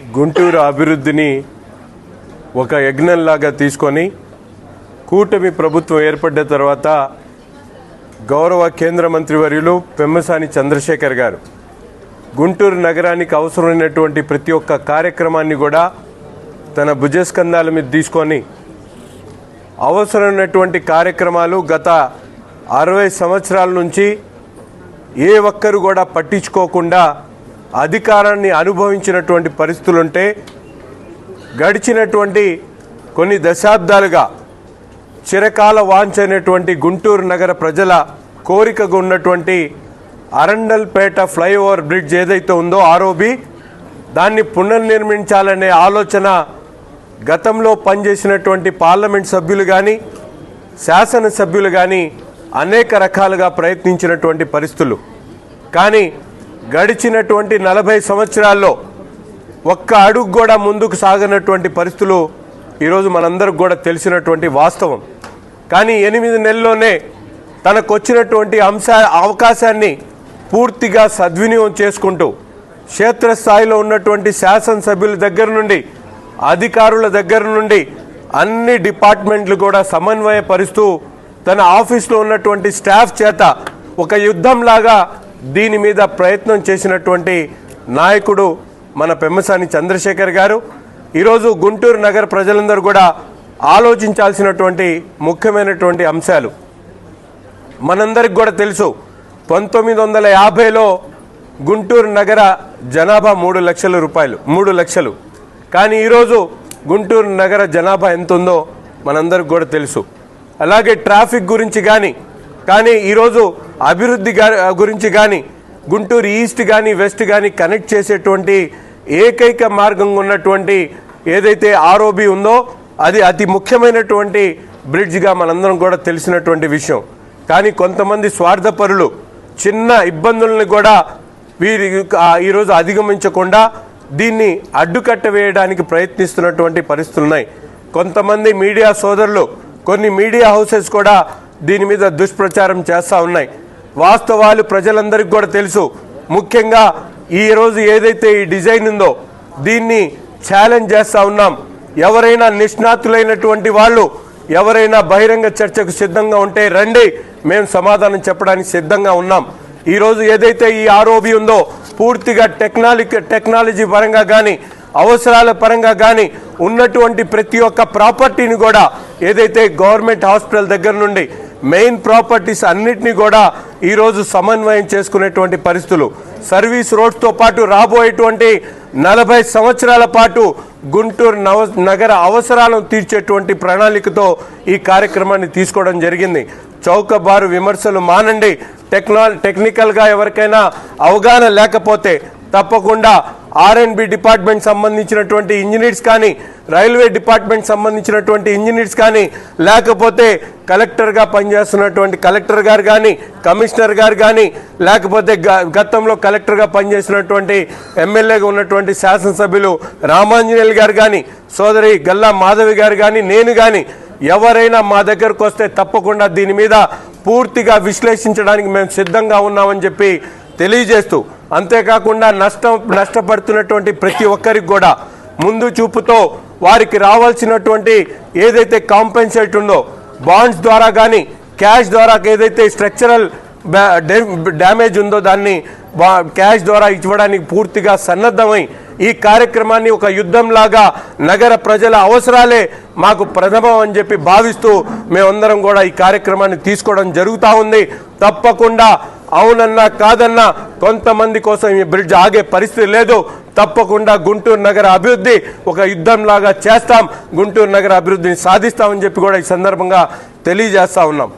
గుంటూరు అభివృద్ధిని ఒక యజ్ఞంలాగా తీసుకొని కూటమి ప్రభుత్వం ఏర్పడ్డ తర్వాత గౌరవ కేంద్ర మంత్రివర్యులు పెమ్మసాని చంద్రశేఖర్ గారు. గుంటూరు నగరానికి అవసరమైనటువంటి ప్రతి ఒక్క కార్యక్రమాన్ని కూడా తన భుజస్కంధాల మీద తీసుకొని అవసరమైనటువంటి కార్యక్రమాలు గత అరవై సంవత్సరాల నుంచి ఏ ఒక్కరు కూడా పట్టించుకోకుండా అధికారాన్ని అనుభవించినటువంటి పరిస్థితులుంటే గడిచినటువంటి కొన్ని దశాబ్దాలుగా చిరకాల వాంఛైనటువంటి గుంటూరు నగర ప్రజల కోరికగా ఉన్నటువంటి అరండల్పేట ఫ్లైఓవర్ బ్రిడ్జ్ ఏదైతే ఉందో ఆరోబి దాన్ని పునర్నిర్మించాలనే ఆలోచన గతంలో పనిచేసినటువంటి పార్లమెంట్ సభ్యులు కానీ శాసనసభ్యులు కానీ అనేక రకాలుగా ప్రయత్నించినటువంటి పరిస్థితులు. కానీ గడిచినటువంటి నలభై సంవత్సరాల్లో ఒక్క అడుగు కూడా ముందుకు సాగనటువంటి పరిస్థితులు ఈరోజు మనందరికి కూడా తెలిసినటువంటి వాస్తవం. కానీ ఎనిమిది నెలల్లోనే తనకు వచ్చినటువంటి అంశ అవకాశాన్ని పూర్తిగా సద్వినియోగం చేసుకుంటూ క్షేత్రస్థాయిలో ఉన్నటువంటి శాసనసభ్యుల దగ్గర నుండి అధికారుల దగ్గర నుండి అన్ని డిపార్ట్మెంట్లు కూడా సమన్వయపరుస్తూ తన ఆఫీస్లో ఉన్నటువంటి స్టాఫ్ చేత ఒక యుద్ధంలాగా దీని మీద ప్రయత్నం చేసినటువంటి నాయకుడు మన పెమ్మసాని చంద్రశేఖర్ గారు. ఈరోజు గుంటూరు నగర ప్రజలందరూ కూడా ఆలోచించాల్సినటువంటి ముఖ్యమైనటువంటి అంశాలు. మనందరికి కూడా తెలుసు పంతొమ్మిది వందల యాభైలో గుంటూరు నగర జనాభా మూడు లక్షల రూపాయలు మూడు లక్షలు. కానీ ఈరోజు గుంటూరు నగర జనాభా ఎంత ఉందో మనందరికి కూడా తెలుసు. అలాగే ట్రాఫిక్ గురించి కానీ కానీ ఈరోజు అభివృద్ధి గురించి కానీ గుంటూరు ఈస్ట్ కానీ వెస్ట్ కానీ కనెక్ట్ చేసేటువంటి ఏకైక మార్గంగా ఉన్నటువంటి ఏదైతే ఆర్ఓబి ఉందో అది అతి ముఖ్యమైనటువంటి బ్రిడ్జ్గా మనందరం కూడా తెలిసినటువంటి విషయం. కానీ కొంతమంది స్వార్థపరులు చిన్న ఇబ్బందులను కూడా వీరి ఈరోజు అధిగమించకుండా దీన్ని అడ్డుకట్ట వేయడానికి ప్రయత్నిస్తున్నటువంటి పరిస్థితులు ఉన్నాయి కొంతమంది మీడియా సోదరులు కొన్ని మీడియా హౌసెస్ కూడా దీని మీద దుష్ప్రచారం చేస్తూ ఉన్నాయి. వాస్తవాలు ప్రజలందరికీ కూడా తెలుసు. ముఖ్యంగా ఈరోజు ఏదైతే ఈ డిజైన్ ఉందో దీన్ని ఛాలెంజ్ చేస్తూ ఉన్నాం. ఎవరైనా నిష్ణాతులైనటువంటి వాళ్ళు ఎవరైనా బహిరంగ చర్చకు సిద్ధంగా ఉంటే రండి మేము సమాధానం చెప్పడానికి సిద్ధంగా ఉన్నాం. ఈరోజు ఏదైతే ఈ ఆర్ఓబి ఉందో పూర్తిగా టెక్నాలజీ టెక్నాలజీ పరంగా కానీ అవసరాల పరంగా కానీ ఉన్నటువంటి ప్రతి ఒక్క ప్రాపర్టీని కూడా ఏదైతే గవర్నమెంట్ హాస్పిటల్ దగ్గర నుండి మెయిన్ ప్రాపర్టీస్ అన్నిటినీ కూడా ఈరోజు సమన్వయం చేసుకునేటువంటి పరిస్థితులు. సర్వీస్ రోడ్స్తో పాటు రాబోయేటువంటి నలభై సంవత్సరాల పాటు గుంటూరు నవ నగర అవసరాలను తీర్చేటువంటి ప్రణాళికతో ఈ కార్యక్రమాన్ని తీసుకోవడం జరిగింది. చౌకబారు విమర్శలు మానండి. టెక్నా టెక్నికల్గా ఎవరికైనా అవగాహన లేకపోతే తప్పకుండా ఆర్ఎండ్బి డిపార్ట్మెంట్ సంబంధించినటువంటి ఇంజనీర్స్ కానీ రైల్వే డిపార్ట్మెంట్ సంబంధించినటువంటి ఇంజనీర్స్ కానీ లేకపోతే కలెక్టర్గా పనిచేస్తున్నటువంటి కలెక్టర్ గారు కానీ కమిషనర్ గారు కానీ లేకపోతే గ- గతంలో కలెక్టర్గా పనిచేసినటువంటి ఎమ్మెల్యేగా ఉన్నటువంటి శాసనసభ్యులు రామాంజనేయులు గారు కానీ సోదరి గల్లా మాధవి గారు కానీ నేను కానీ ఎవరైనా మా దగ్గరకు వస్తే తప్పకుండా దీని మీద పూర్తిగా విశ్లేషించడానికి మేము సిద్ధంగా ఉన్నామని చెప్పి తెలియజేస్తూ అంతేకాకుండా నష్టం నష్టపడుతున్నటువంటి ప్రతి ఒక్కరికి కూడా ముందు చూపుతో వారికి రావాల్సినటువంటి ఏదైతే కాంపెన్సేట్ ఉందో బాండ్స్ ద్వారా కానీ క్యాష్ ద్వారా ఏదైతే స్ట్రక్చరల్ డ్యామేజ్ ఉందో దాన్ని బా- క్యాష్ ద్వారా ఇవ్వడానికి పూర్తిగా సన్నద్ధమై ఈ కార్యక్రమాన్ని ఒక యుద్ధంలాగా నగర ప్రజల అవసరాలే మాకు ప్రథమం అని చెప్పి భావిస్తూ మేమందరం కూడా ఈ కార్యక్రమాన్ని తీసుకోవడం జరుగుతూ ఉంది. తప్పకుండా అవునన్నా కాదన్నా కొంతమంది కోసం ఈ బ్రిడ్జ్ ఆగే పరిస్థితి లేదు. తప్పకుండా గుంటూరు నగర అభివృద్ధి ఒక యుద్ధంలాగా చేస్తాం. గుంటూరు నగర అభివృద్ధిని సాధిస్తామని చెప్పి కూడా ఈ సందర్భంగా తెలియజేస్తా ఉన్నాం.